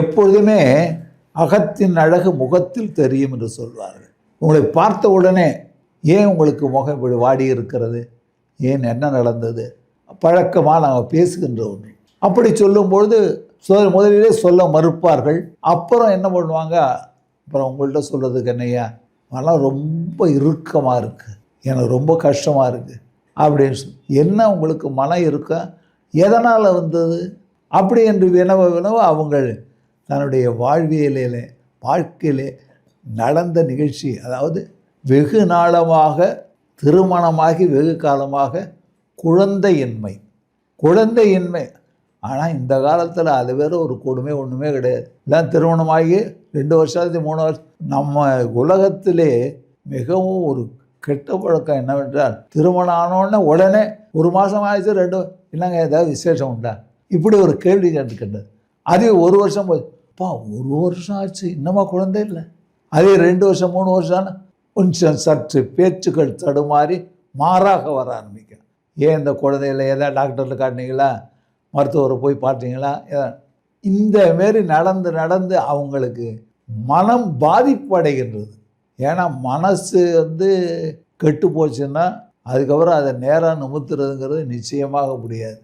எப்பொழுதுமே அகத்தின் அழகு முகத்தில் தெரியும் என்று சொல்வார்கள். உங்களை பார்த்த உடனே ஏன் உங்களுக்கு முகம் இப்படி வாடி இருக்கிறது? ஏன் என்ன நடந்தது? பழக்கமாக நாங்கள் பேசுகின்ற ஒன்று. அப்படி சொல்லும்பொழுது சொல் முதலிலே சொல்ல மறுப்பார்கள். அப்புறம் என்ன பண்ணுவாங்க? அப்புறம் உங்கள்கிட்ட சொல்கிறதுக்கு என்னையா மனம் ரொம்ப இறுக்கமாக இருக்குது எனக்கு ரொம்ப கஷ்டமாக இருக்குது அப்படின்னு சொல்லி என்ன உங்களுக்கு மனம் இருக்க? எதனால் வந்தது? அப்படி என்று வினவ வினவ அவங்கள் தன்னுடைய வாழ்வியலிலே வாழ்க்கையிலே நடந்த நிகழ்ச்சி அதாவது வெகு நாளமாக திருமணமாகி வெகு காலமாக குழந்தையின்மை. குழந்தையின்மை. ஆனால் இந்த காலத்தில் அது வேற ஒரு கொடுமை ஒன்றுமே கிடையாது. எல்லாம் திருமணமாகி ரெண்டு வருஷத்துக்கு மூணு வருஷம் நம்ம உலகத்திலே மிகவும் ஒரு கெட்ட பழக்கம் என்னவென்றால் திருமணம் ஆனோடனே உடனே ஒரு மாதம் ஆயிடுச்சு ரெண்டு இல்லைங்க ஏதாவது விசேஷம் உண்டா? இப்படி ஒரு கேள்வி கேட்டுக்கிட்டது. அது ஒரு வருஷம் போய் ஒரு வருஷம் ஆச்சு இன்னமா குழந்தை இல்லை? அதே ரெண்டு வருஷம் மூணு வருஷம்னா கொஞ்சம் சற்று பேச்சுக்கள் தடுமாறி மாறாக வர ஆரம்பிக்கும். ஏன் இந்த குழந்தையில் ஏதாவது டாக்டரில் காட்டினீங்களா? மருத்துவரை போய் பார்த்தீங்களா? இந்த மாரி நடந்து நடந்து அவங்களுக்கு மனம் பாதிப்படைகின்றது ஏன்னா மனசு வந்து கெட்டு போச்சுன்னா அதுக்கப்புறம் அதை நேராக நிமித்துறதுங்கிறது நிச்சயமாக முடியாது.